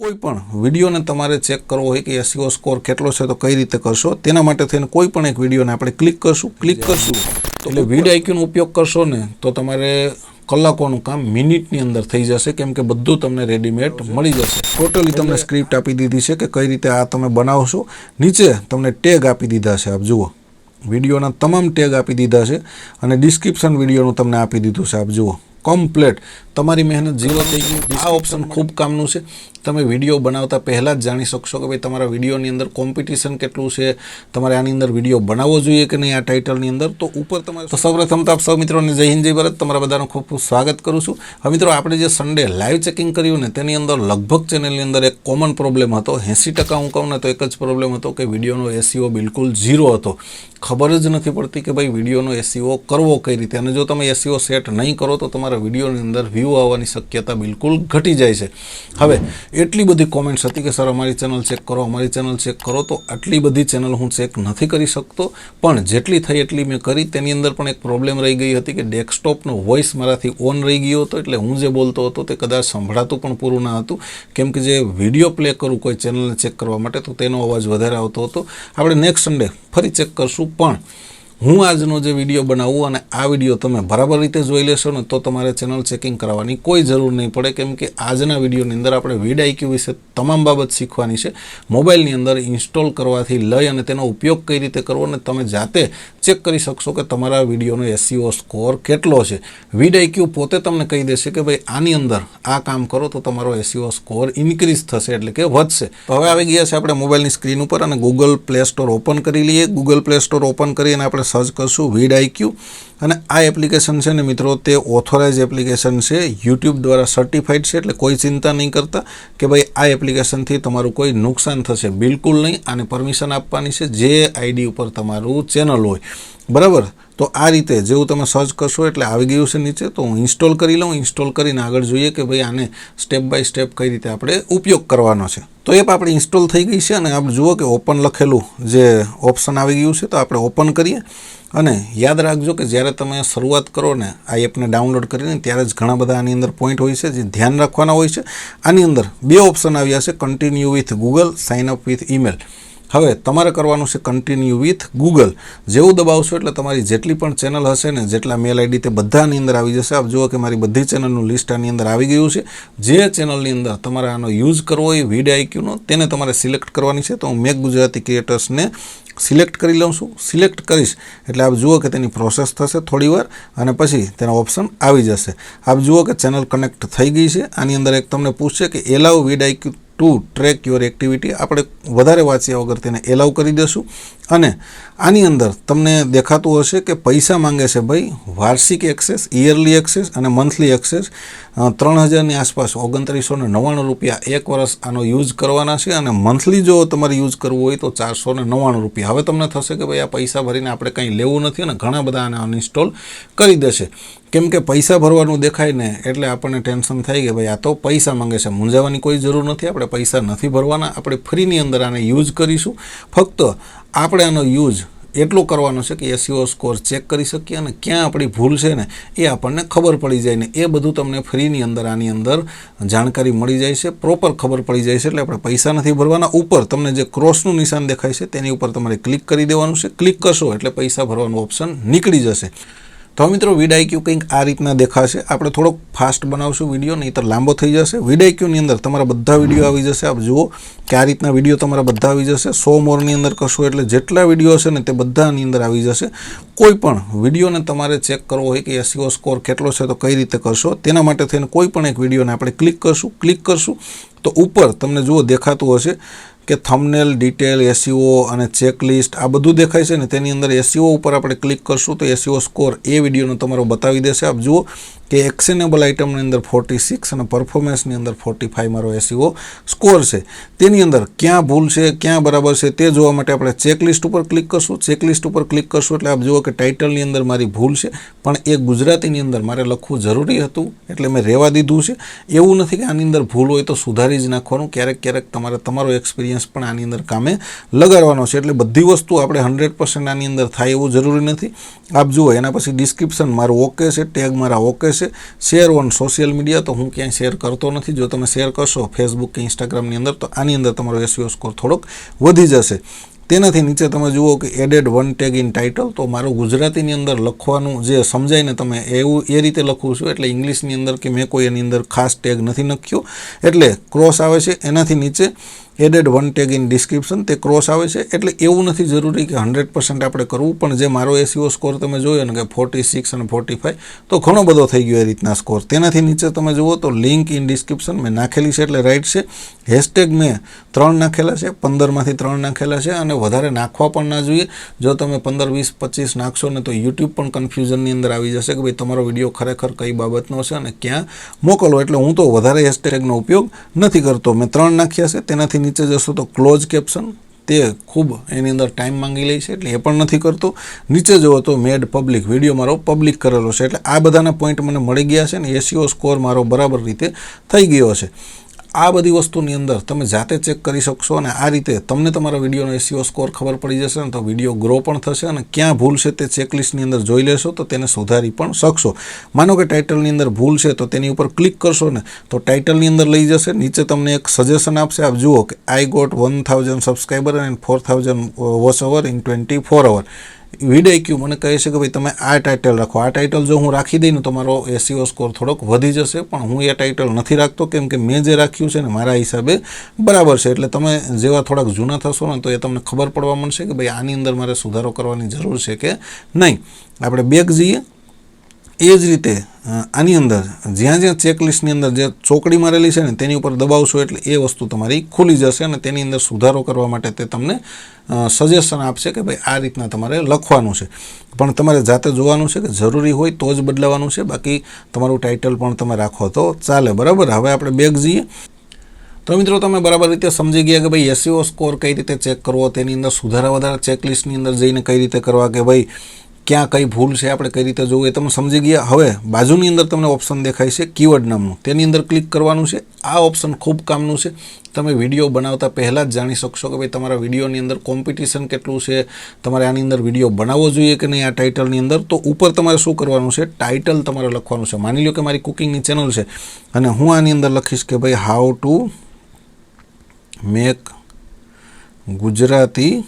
કોઈ પણ વિડીયોને તમારે ચેક કરવો હોય કે એસીઓ સ્કોર કેટલો છે તો કઈ રીતે કરશો તેના માટે થઈને કોઈ પણ એક વિડીયોને આપણે ક્લિક કરશું ક્લિક કરશું. એટલે વિડ આઈક્યુનો ઉપયોગ કરશો ને તો તમારે કલાકોનું કામ મિનિટની અંદર થઈ જશે કેમ કે બધું તમને રેડીમેડ મળી જશે. ટોટલી તમને સ્ક્રિપ્ટ આપી દીધી છે કે કઈ રીતે આ તમે બનાવશો. નીચે તમને ટેગ આપી દીધા છે આપ જુઓ. વિડીયોના તમામ ટેગ આપી દીધા છે અને ડિસ્ક્રિપ્શન વિડીયોનું તમને આપી દીધું છે આપ જુઓ. કમ્પ્લેટ તમારી મહેનત ઝીરો થઈ ગઈ. આ ઓપ્શન ખૂબ કામનું છે. તમે વીડિયો બનાવતા પહેલાં જ જાણી શકશો કે ભાઈ તમારા વિડીયોની અંદર કોમ્પિટિશન કેટલું છે, તમારે આની અંદર વીડિયો બનાવવો જોઈએ કે નહીં આ ટાઇટલની અંદર. તો ઉપર તમારે તો સૌપ્રથમ તો આપ સૌ મિત્રોને જય હિન્દ, જય ભારત. તમારા બધાનું ખૂબ ખૂબ સ્વાગત કરું છું. હવે મિત્રો, આપણે જે સન્ડે લાઈવ ચેકિંગ કર્યું ને, તેની અંદર લગભગ ચેનલની અંદર એક કોમન પ્રોબ્લેમ હતો. એંસી ટકા હું કહું ને, તો એક જ પ્રોબ્લેમ હતો કે વિડીયોનો એસીઓ બિલકુલ ઝીરો હતો. ખબર જ નથી પડતી કે ભાઈ વિડીયોનો એસીઓ કરવો કઈ રીતે? અને જો તમે એસીઓ સેટ નહીં કરો તો તમારા વિડીયોની અંદર વ્યૂ આવવાની શક્યતા બિલકુલ ઘટી જાય છે. હવે, એટલી બધી કોમેન્ટ્સ હતી કે, સર, અમારી ચેનલ ચેક કરો, અમારી ચેનલ ચેક કરો. તો આટલી બધી ચેનલ હું ચેક નથી કરી શકતો. પણ જેટલી થઈ એટલી મેં કરી. તેની અંદર પણ એક પ્રોબ્લેમ રહી ગઈ હતી કે ડેસ્કટોપનો વોઇસ મારાથી ઓન રહી ગયો હતો. એટલે હું જે બોલતો હતો તે કદાચ સંભળાતું પણ પૂરું ના હતું. કેમ કે જે વીડિયો પ્લે કરું કોઈ ચેનલને ચેક કરવા માટે, તો તેનો અવાજ વધારે આવતો હતો. આપણે નેક્સ્ટ સન્ડે ફરી ચેક કરશું. પણ હું આજનો જે વીડિયો બનાવું અને આ વીડિયો તમે બરાબર રીતે જોઈ લેશો ને તો તમારે ચેનલ ચેકિંગ કરવાની કોઈ જરૂર નહીં પડે, કેમ કે આજના વિડીયોની અંદર આપણે વીડ આઈક્યુ વિશે તમામ બાબત શીખવાની છે. મોબાઈલની અંદર ઇન્સ્ટોલ કરવાથી લઈ અને તેનો ઉપયોગ કઈ રીતે કરવો અને તમે જાતે ચેક કરી શકશો કે તમારા વિડીયોનો એસસીઓ સ્કોર કેટલો છે. વીડ આઈક્યુ પોતે તમને કહી દેશે કે ભાઈ આની અંદર આ કામ કરો તો તમારો એસસીઓ સ્કોર ઇન્ક્રીઝ થશે એટલે કે વધશે. તો હવે આવી ગયા છે આપણે મોબાઈલની સ્ક્રીન ઉપર અને ગૂગલ પ્લે સ્ટોર ઓપન કરી લઈએ. ગૂગલ પ્લે સ્ટોર ઓપન કરી અને આપણે સર્ચ કરશું વીડ આઈક્યુ અને આ એપ્લિકેશન છે ને મિત્રો, તે ઓથોરાઇઝ એપ્લિકેશન છે. યુટ્યુબ દ્વારા સર્ટિફાઈડ છે, એટલે કોઈ ચિંતા નહીં કરતા કે ભાઈ આ એપ્લિકેશનથી તમારું કોઈ નુકસાન થશે. બિલકુલ નહીં. આને પરમિશન આપવાની છે. જે આઈડી ઉપર તમારું ચેનલ હોય. બરાબર? તો આ રીતે જેવું તમે સર્ચ કરશો એટલે આવી ગયું છે નીચે, તો હું ઇન્સ્ટોલ કરી લઉં, ઇન્સ્ટોલ કરીને આગળ જોઈએ કે ભાઈ આને સ્ટેપ બાય સ્ટેપ કઈ રીતે આપણે ઉપયોગ કરવાનો છે. તો એપ આપણે ઇન્સ્ટોલ થઈ ગઈ છે અને આપણે જુઓ કે ઓપન લખેલું જે ઓપ્શન આવી ગયું છે તો આપણે ઓપન કરીએ. અને યાદ રાખજો કે જ્યારે તમે શરૂઆત કરો ને આ એપને ડાઉનલોડ કરીને ત્યારે જ ઘણા બધા આની અંદર પોઈન્ટ હોય છે જે ધ્યાન રાખવાના હોય છે. આની અંદર બે ઓપ્શન આવ્યા છે continue with Google sign up with email હવે તમારે કરવાનું છે કન્ટિન્યુ વિથ ગૂગલ જેવું દબાવશો એટલે તમારી જેટલી પણ ચેનલ હશે ને જેટલા મેલ આઈડી તે બધાની અંદર આવી જશે. આપ જુઓ કે મારી બધી ચેનલનું લિસ્ટ આની અંદર આવી ગયું છે. જે ચેનલની અંદર તમારે આનો યુઝ કરવો હોય વીડ આઈક્યુનો તેને તમારે સિલેક્ટ કરવાની છે. તો હું મેક ગુજરાતી ક્રિએટર્સને સિલેક્ટ કરી લઉં છું. સિલેક્ટ કરીશ. એટલે આપ જુઓ કે તેની પ્રોસેસ થશે થોડીવાર અને પછી તેનો ઓપ્શન આવી જશે. આપ જુઓ કે ચેનલ કનેક્ટ થઈ ગઈ છે. આની અંદર એક તમને પૂછશે કે allow vidIQ to track your activity આપણે વધારે વાંચ્યા વગર તેને એલાવ કરી દઈશું અને આની અંદર તમને દેખાતું હશે કે પૈસા માંગે છે ભાઈ વાર્ષિક એક્સેસ ઇયરલી એક્સેસ અને મંથલી એક્સેસ ત્રણ હજારની આસપાસ ઓગણત્રીસો ને નવ્વાણું રૂપિયા એક વર્ષ આનો યુઝ કરવાના છે અને મંથલી જો તમારે યુઝ કરવું હોય તો ચારસો ને નવ્વાણું રૂપિયા. હવે તમને થશે કે ભાઈ આ પૈસા ભરીને આપણે કંઈ લેવું નથી અને ઘણા બધા આને અનઇન્સ્ટોલ કરી દેશે. કેમ કે પૈસા ભરવાનું દેખાય ને એટલે આપણને ટેન્શન થાય કે ભાઈ આ તો પૈસા માંગે છે. મૂંઝાવાની કોઈ જરૂર નથી. આપણે પૈસા નથી ભરવાના. આપણે ફ્રીની અંદર આને યુઝ કરીશું. ફક્ત આપણે આનો યુઝ એટલો કરવાનો છે કે એસીઓ સ્કોર ચેક કરી શકીએ અને ક્યાં આપણી ભૂલ છે ને એ આપણને ખબર પડી જાય ને એ બધું તમને ફ્રીની અંદર આની અંદર જાણકારી મળી જાય છે. પ્રોપર ખબર પડી જાય છે એટલે આપણે પૈસા નથી ભરવાના. ઉપર તમને જે ક્રોસનું નિશાન દેખાય છે તેની ઉપર તમારે ક્લિક કરી દેવાનું છે. ક્લિક કરશો એટલે પૈસા ભરવાનું ઓપ્શન નીકળી જશે. તો મિત્રો વિડાઈક્યુ કંઈક આ રીતના દેખાશે? આપણે થોડોક ફાસ્ટ બનાવશું વીડિયો નહીં તો લાંબો થઈ જશે. વિડાઈક્યુની અંદર તમારા બધા વીડિયો આવી જશે. આપ જુઓ કે આ રીતના વીડિયો તમારા બધા આવી જશે. સો મોરની અંદર કરશો એટલે જેટલા વીડિયો હશે ને તે બધાની અંદર આવી જશે. કોઈ પણ વિડીયોને તમારે ચેક કરવો હોય કે એસીઓ સ્કોર કેટલો છે, તો કઈ રીતે કરશો? તેના માટે થઈને કોઈ પણ એક વિડીયોને આપણે ક્લિક કરશું. ક્લિક કરશું તો ઉપર તમને જુઓ દેખાતું હશે. કે થમનેલ ડિટેલ એસીઓ અને ચેકલિસ્ટ આ બધું દેખાય છે ને તેની અંદર એસીઓ ઉપર આપણે ક્લિક કરશું તો એસીઓ સ્કોર એ વિડીયોનો તમારો બતાવી દેશે. આપ જુઓ કે એક્શનેબલ આઇટમની અંદર ફોર્ટી સિક્સ અને પરફોર્મન્સની અંદર ફોર્ટી ફાઇવ મારો એસીઓ સ્કોર છે. તેની અંદર ક્યાં ભૂલ છે, ક્યાં બરાબર છે તે જોવા માટે આપણે ચેકલિસ્ટ ઉપર ક્લિક કરશું. ચેકલિસ્ટ ઉપર ક્લિક કરશું એટલે આપ જુઓ કે ટાઇટલની અંદર મારી ભૂલ છે, પણ એ ગુજરાતીની અંદર મારે લખવું જરૂરી હતું, એટલે મેં રહેવા દીધું છે. એવું નથી કે આની અંદર ભૂલ હોય તો સુધારી જ નાખવાનું. ક્યારેક ક્યારેક તમારે તમારો એક્સપિરિયન્સ પણ આની અંદર કામે લગાડવાનો છે. એટલે બધી વસ્તુ આપણે હંડ્રેડ પર્સન્ટ આની અંદર થાય એવું જરૂરી નથી. આપ જુઓ એના પછી ડિસ્ક્રિપ્શન મારું ઓકે છે ટેગ મારા ઓકે છે. છે. શેર ઓન સોશિયલ મીડિયા તો હું ક્યાંય શેર કરતો નથી. જો તમે શેર કરશો ફેસબુક કે ઇન્સ્ટાગ્રામની અંદર તો આની અંદર તમારો એસઈઓ સ્કોર થોડોક વધી જશે. તેનાથી નીચે તમે જુઓ કે added one tag in title તો મારું ગુજરાતીની અંદર લખવાનું જે સમજાય ને તમે એવું એ રીતે લખું છું, એટલે ઇંગ્લિશની અંદર કે મેં કોઈ એની અંદર ખાસ ટેગ નથી લખ્યો એટલે ક્રોસ આવે છે. એનાથી નીચે added one tag in description તે ક્રોસ આવે છે. એટલે એવું નથી જરૂરી કે હંડ્રેડ પર્સન્ટ આપણે કરવું, પણ જે મારો એસીઓ સ્કોર તમે જોયો ને કે ફોર્ટી સિક્સ અને ફોર્ટી ફાઇવ તો ઘણો બધો થઈ ગયો એ રીતના સ્કોર તેનાથી નીચે તમે જુઓ તો લિંક ઇન ડિસ્ક્રિપ્શન મેં નાખેલી છે એટલે રાઈટ છે. હેશટેગ મેં ત્રણ નાખેલા છે, પંદરમાંથી ત્રણ નાખેલા છે અને વધારે નાખવા પણ ના જોઈએ. જો તમે પંદર, વીસ, પચીસ નાખશો ને તો યુટ્યુબ પણ કન્ફ્યુઝનની અંદર આવી જશે કે ભાઈ તમારો વીડિયો ખરેખર કઈ બાબતનો છે અને ક્યાં મોકલો. એટલે હું તો વધારે હેશટેગનો ઉપયોગ નથી કરતો. મેં ત્રણ નાખ્યા છે, તેનાથી નીચે જશો તો ક્લોઝ કેપ્શન તે ખૂબ એની અંદર ટાઈમ માંગી લે છે, એટલે એ પણ નથી કરતો. નીચે જુઓ તો મેડ પબ્લિક વીડિયો મારો પબ્લિક કરેલો છે, એટલે આ બધાના પોઈન્ટ મને મળી ગયા છે ને એસીઓ સ્કોર મારો બરાબર રીતે થઈ ગયો છે. આ બધી વસ્તુની અંદર તમે જાતે ચેક કરી શકશો અને આ રીતે તમને તમારા વિડીયોનો એસીઓ સ્કોર ખબર પડી જશે ને તો વીડિયો ગ્રો પણ થશે અને ક્યાં ભૂલ છે તે ચેકલિસ્ટની અંદર જોઈ લેશો તો તેને સુધારી પણ શકશો. માનો કે ટાઇટલની અંદર ભૂલ છે તો તેની ઉપર ક્લિક કરશો ને તો ટાઇટલની અંદર લઈ જશે. નીચે તમને એક સજેશન આપશે. આપ જુઓ કે I got one thousand subscriber and four thousand watch hour in twenty four hour vid મને કહે છે કે ભાઈ, તમે આ ટાઇટલ રાખો. આ ટાઇટલ જો હું રાખી દઈ ને તો એસીઓ સ્કોર થોડોક વધી જશે, પણ હું એ ટાઇટલ નથી રાખતો. કેમ કે મેં જે રાખ્યું છે ને મારા હિસાબે બરાબર છે. એટલે તમે જેવા થોડાક જૂના થશો ને, તો એ તમને ખબર પડવા મળશે કે ભાઈ, આની અંદર મારે સુધારો કરવાની જરૂર છે કે નહીં. આપણે બેગ જઈએ. એ જ રીતે આની અંદર, જ્યાં જ્યાં ચેકલિસ્ટની અંદર જે ચોકડી મારેલી છે ને, તેની ઉપર દબાવશો એટલે એ વસ્તુ તમારી ખુલી જશે અને તેની અંદર સુધારો કરવા માટે તે તમને સજેશન આપશે કે ભાઈ આ રીતના તમારે લખવાનું છે. પણ તમારે જાતે જોવાનું છે કે જરૂરી હોય તો જ બદલાવાનું છે. બાકી તમારું ટાઇટલ પણ તમે રાખો તો ચાલે. બરાબર? હવે આપણે બેગ જઈએ. તો મિત્રો, તમે બરાબર રીતે સમજી ગયા કે ભાઈ એસીઓ સ્કોર કઈ રીતે ચેક કરવો, તેની અંદર સુધારા વધારા ચેકલિસ્ટની અંદર જઈને કઈ રીતે કરવા કે ભાઈ ક્યાં કઈ ભૂલ છે આપણે કઈ રીતે જોવું એ તમે સમજી ગયા. હવે બાજુની અંદર તમને ઓપ્શન દેખાય છે કીવર્ડ નામનું. તેની અંદર ક્લિક કરવાનું છે. આ ઓપ્શન ખૂબ કામનું છે. તમે વીડિયો બનાવતા પહેલાં જ જાણી શકશો કે ભાઈ તમારા વિડીયોની અંદર કોમ્પિટિશન કેટલું છે, તમારે આની અંદર વીડિયો બનાવવો જોઈએ કે નહીં આ ટાઇટલની અંદર. તો ઉપર તમારે શું કરવાનું છે? ટાઇટલ તમારે લખવાનું છે. માની લો કે મારી કુકિંગની ચેનલ છે. અને હું આની અંદર લખીશ કે ભાઈ how to make Gujarati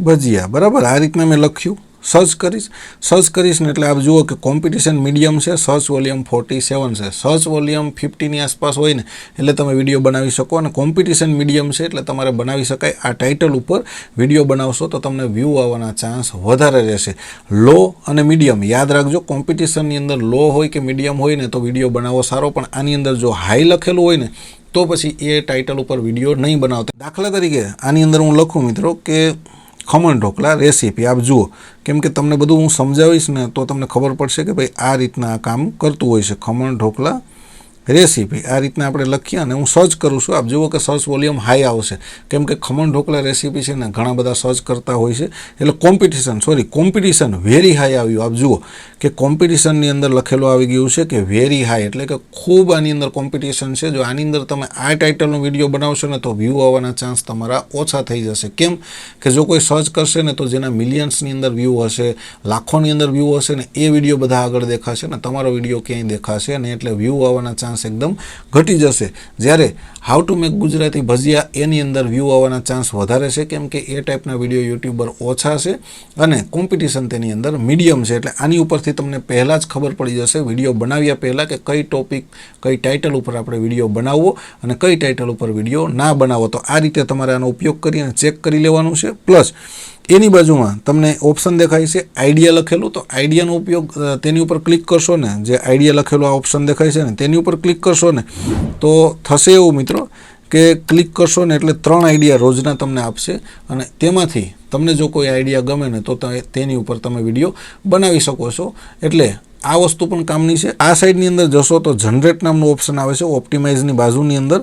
bhajiya. બરાબર? આ રીતના મેં લખ્યું. સર્ચ કરીશ. સર્ચ કરીશ ને એટલે આપ જુઓ કે કોમ્પિટિશન મીડિયમ છે સર્ચ વોલ્યુમ ફોર્ટી સેવન છે સર્ચ વોલ્યુમ ફિફ્ટીની આસપાસ હોય ને, એટલે તમે વીડિયો બનાવી શકો અને કોમ્પિટિશન મીડિયમ છે એટલે તમારે બનાવી શકાય. આ ટાઇટલ ઉપર વીડિયો બનાવશો તો તમને વ્યૂ આવવાના ચાન્સ વધારે રહેશે. લો અને મીડિયમ યાદ રાખજો કોમ્પિટિશનની અંદર લો હોય કે મીડિયમ હોય ને, તો વીડિયો બનાવો સારો. પણ આની અંદર જો હાઈ લખેલું હોય ને, તો પછી એ ટાઇટલ ઉપર વીડિયો નહીં બનાવતા. દાખલા તરીકે આની અંદર હું લખું મિત્રો કે ખમણ ઢોકળા રેસીપી આપ જુઓ, કેમ કે તમને બધું હું સમજાવીશ ને તો તમને ખબર પડશે કે ભાઈ આ રીતના આ કામ કરતું હોય છે. ખમણ ઢોકળા રેસીપી. આ રીતના આપણે લખીએ અને હું સર્ચ કરું છું. આપ જુઓ કે સર્ચ વોલ્યુમ હાઈ આવશે. કેમ કે ખમણ ઢોકળા રેસીપી છે ને ઘણા બધા સર્ચ કરતા હોય છે. એટલે competition sorry competition very high આવ્યું. આપ જુઓ કે કોમ્પિટિશનની અંદર લખેલું આવી ગયું છે કે વેરી હાઈ એટલે કે ખૂબ આની અંદર કોમ્પિટિશન છે. જો આની અંદર તમે આ ટાઇટલનો વીડિયો બનાવશો ને તો વ્યૂ આવવાના ચાન્સ તમારા ઓછા થઈ જશે. કેમ કે જો કોઈ સર્ચ કરશે ને તો જેના મિલિયન્સની અંદર વ્યૂ હશે, લાખોની અંદર વ્યૂ હશે ને એ વીડિયો બધા આગળ દેખાશે ને તમારો વીડિયો ક્યાંય દેખાશે ને એટલે વ્યૂ આવવાના ચાન્સ ચાન્સ એકદમ ઘટી જશે. જ્યારે how to make Gujarati bhajiya એની અંદર વ્યૂ આવવાના ચાન્સ વધારે છે, કેમ કે એ ટાઈપના વીડિયો યુટ્યુબર ઓછા છે અને કોમ્પિટિશન તેની અંદર મીડિયમ છે. એટલે આની ઉપરથી તમને પહેલાં જ ખબર પડી જશે વીડિયો બનાવ્યા પહેલાં કે કઈ ટોપિક કઈ ટાઇટલ ઉપર આપણે વીડિયો બનાવવો અને કઈ ટાઇટલ ઉપર વીડિયો ના બનાવવો તો આ રીતે તમારે આનો ઉપયોગ કરીને ચેક કરી લેવાનું છે. પ્લસ એની બાજુમાં તમને ઓપ્શન દેખાય છે આઈડિયા લખેલું. તો આઈડિયાનો ઉપયોગ તેની ઉપર ક્લિક કરશો ને, જે આઈડિયા લખેલું આ ઓપ્શન દેખાય છે ને, તેની ઉપર ક્લિક કરશો ને, તો થશે એવું મિત્રો કે ક્લિક કરશો ને એટલે ત્રણ આઈડિયા રોજના તમને આપશે અને તેમાંથી તમને જો કોઈ આઈડિયા ગમે ને, તો તેની ઉપર તમે વીડિયો બનાવી શકો છો. એટલે આ વસ્તુ પણ કામની છે. આ સાઈડની અંદર જશો તો જનરેટ નામનું ઓપ્શન આવે છે ઓપ્ટિમાઇઝની બાજુની અંદર.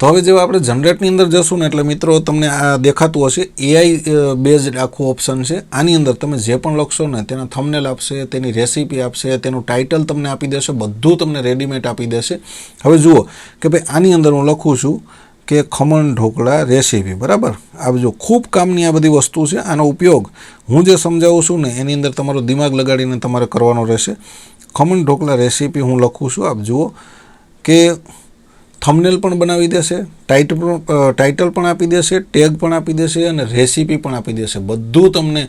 તો હવે જેવા આપણે જનરેટની અંદર જશું ને એટલે મિત્રો તમને આ દેખાતું હશે. એઆઈ બેઝડ આખું ઓપ્શન છે. આની અંદર તમે જે પણ લખશો ને તેના થમનેલ આપશે, તેની રેસીપી આપશે, તેનું ટાઇટલ તમને આપી દેશે, બધું તમને રેડીમેડ આપી દેશે. હવે જુઓ કે ભાઈ આની અંદર હું લખું છું કે ખમણ ઢોકળા રેસીપી બરાબર? આ જો ખૂબ કામની આ બધી વસ્તુ છે, આનો ઉપયોગ હું જે સમજાવું છું ને એની અંદર તમારો દિમાગ લગાડીને તમારે કરવાનો રહેશે. ખમણ ઢોકળા રેસીપી હું લખું છું. આપ જુઓ કે થંબનેલ પણ બનાવી દેશે, ટાઇટ પણ ટાઇટલ પણ આપી દેશે, ટેગ પણ આપી દેશે અને રેસીપી પણ આપી દેશે. બધું તમને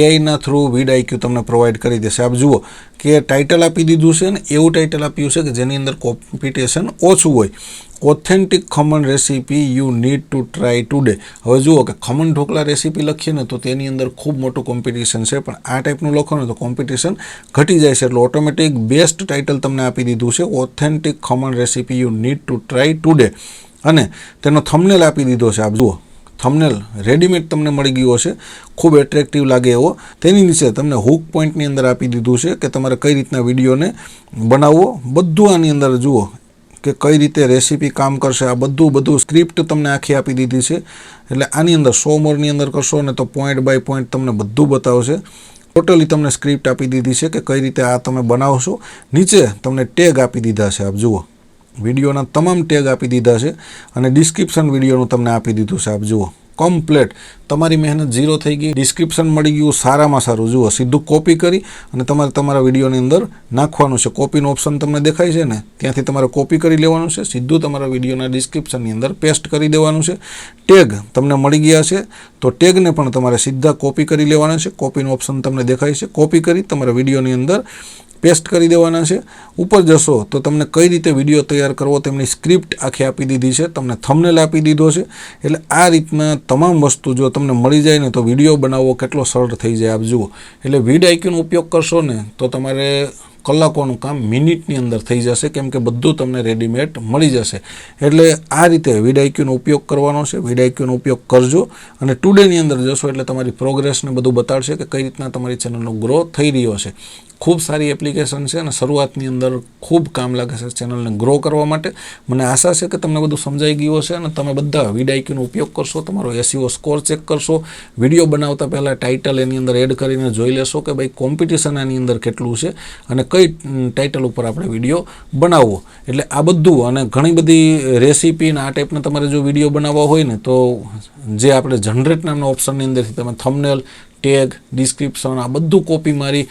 એઆઈના થ્રુ વીડ આઈક્યુ તમને પ્રોવાઈડ કરી દેશે. આપ જુઓ કે ટાઇટલ આપી દીધું છે ને એવું ટાઇટલ આપ્યું છે કે જેની અંદર કોમ્પિટિશન ઓછું હોય. Authentic khaman recipe you need to try today હવે જુઓ કે ખમણ ઢોકળા રેસીપી લખીએ ને તો તેની અંદર ખૂબ મોટું કોમ્પિટિશન છે, પણ આ ટાઈપનું લખો ને તો કોમ્પિટિશન ઘટી જાય છે. એટલે ઓટોમેટિક બેસ્ટ ટાઇટલ તમને આપી દીધું છે authentic khaman recipe you need to try today અને તેનો થમનેલ આપી દીધો છે, આપ જુઓ. થમનેલ રેડીમેડ તમને મળી ગયો છે, ખૂબ એટ્રેક્ટિવ લાગે એવો. તેની નીચે તમને હુક પોઈન્ટની અંદર આપી દીધું છે કે તમારે કઈ રીતના વિડીયોને બનાવવો. બધું આની અંદર જુઓ. કે કઈ રીતે રેસીપી કામ કરશે, આ બધું બધું સ્ક્રિપ્ટ તમને આખી આપી દીધી છે. એટલે આની અંદર સો મોરની અંદર કરશો ને તો પોઈન્ટ બાય પોઈન્ટ તમને બધું બતાવશે. ટોટલી તમને સ્ક્રિપ્ટ આપી દીધી છે કે કઈ રીતે આ તમે બનાવશો. નીચે તમને ટેગ આપી દીધા છે આપ જુઓ. વિડીયોના તમામ ટેગ આપી દીધા છે અને ડિસ્ક્રિપ્શન વિડીયોનું તમને આપી દીધું છે આપ જુઓ. કમ્પ્લેટ તમારી મહેનત ઝીરો થઈ ગઈ ડિસ્ક્રિપ્શન મળી ગયું, સારામાં સારું. જુઓ, સીધું કોપી કરી અને તમારે તમારા વિડીયોની અંદર નાખવાનું છે. કોપીનું ઓપ્શન તમને દેખાય છે ને? ત્યાંથી તમારે કોપી કરી લેવાનું છે. સીધું તમારા વિડીયોના ડિસ્ક્રિપ્શનની અંદર પેસ્ટ કરી દેવાનું છે. ટેગ તમને મળી ગયા છે. તો ટેગને પણ તમારે સીધા કોપી કરી લેવાના છે. કોપીનું ઓપ્શન તમને દેખાય છે. કોપી કરી તમારા વિડીયોની અંદર પેસ્ટ કરી દેવાના છે. ઉપર જશો તો તમને કઈ રીતે વીડિયો તૈયાર કરવો તેમની સ્ક્રિપ્ટ આખી આપી દીધી છે. તમને થમનેલ આપી દીધો છે. એટલે આ રીતના તમામ વસ્તુ જો તમને મળી જાય ને તો વીડિયો બનાવવો કેટલો સરળ થઈ જાય આપ જુઓ. એટલે વિડ આઈક્યુનો ઉપયોગ કરશો ને તો તમારે કલાકોનું કામ મિનિટની અંદર થઈ જશે, કેમ કે બધું તમને રેડીમેડ મળી જશે. એટલે આ રીતે વિડ આઈક્યુનો ઉપયોગ કરવાનો છે. વિડ આઈક્યુનો ઉપયોગ કરજો અને ટુડેની અંદર જશો એટલે તમારી પ્રોગ્રેસને બધું બતાડશે કે કઈ રીતના તમારી ચેનલનો ગ્રો થઈ રહ્યો છે. ખૂબ સારી એપ્લિકેશન છે અને શરૂઆતની અંદર ખૂબ કામ લાગે છે ચેનલને ગ્રો કરવા માટે. મને આશા છે કે તમને બધું સમજાઈ ગયું હશે અને તમે બધા વીડાઈક્યુનો ઉપયોગ કરશો, તમારો એસીઓ સ્કોર ચેક કરશો, વીડિયો બનાવતા પહેલાં ટાઇટલ એની અંદર એડ કરીને જોઈ લેશો કે ભાઈ કોમ્પિટિશન આની અંદર કેટલું છે અને કઈ ટાઇટલ ઉપર આપણે વીડિયો બનાવવો. એટલે આ બધું અને ઘણી બધી રેસીપી આ ટાઈપના તમારે જો વીડિયો બનાવવા હોય ને તો જે આપણે જનરેટ નામના ઓપ્શનની અંદરથી તમે થંબનેલ ટેગ ડિસ્ક્રિપ્શન આ બધું કોપી મારી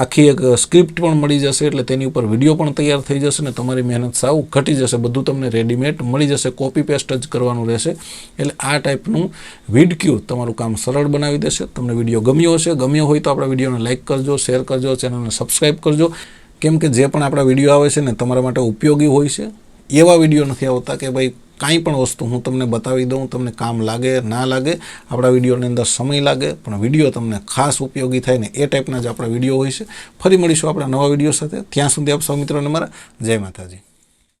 આખી એક સ્ક્રિપ્ટ પણ મળી જશે, એટલે તેની ઉપર વીડિયો પણ તૈયાર થઈ જશે ને તમારી મહેનત સાવ ઘટી જશે. બધું તમને રેડીમેડ મળી જશે કોપી પેસ્ટ જ કરવાનું રહેશે. એટલે આ ટાઈપનું વિડક્યુ તમારું કામ સરળ બનાવી દેશે. તમને વીડિયો ગમ્યો હશે, ગમ્યો હોય તો આપણા વિડીયોને લાઇક કરજો શેર કરજો ચેનલને સબસ્ક્રાઈબ કરજો. કેમ કે જે પણ આપણા વીડિયો આવે છે ને તમારા માટે ઉપયોગી હોય છે, એવા વીડિયો નથી આવતા કે ભાઈ કાંઈ પણ વસ્તુ હું તમને બતાવી દઉં, તમને કામ લાગે, ના લાગે, આપણા વિડીયોની અંદર સમય લાગે, પણ વીડિયો તમને ખાસ ઉપયોગી થાય ને એ ટાઈપના જ આપણા વીડિયો હોય છે. ફરી મળીશું આપણા નવા વીડિયો સાથે. ત્યાં સુધી આપ સૌ મિત્રોને મારા જય માતાજી.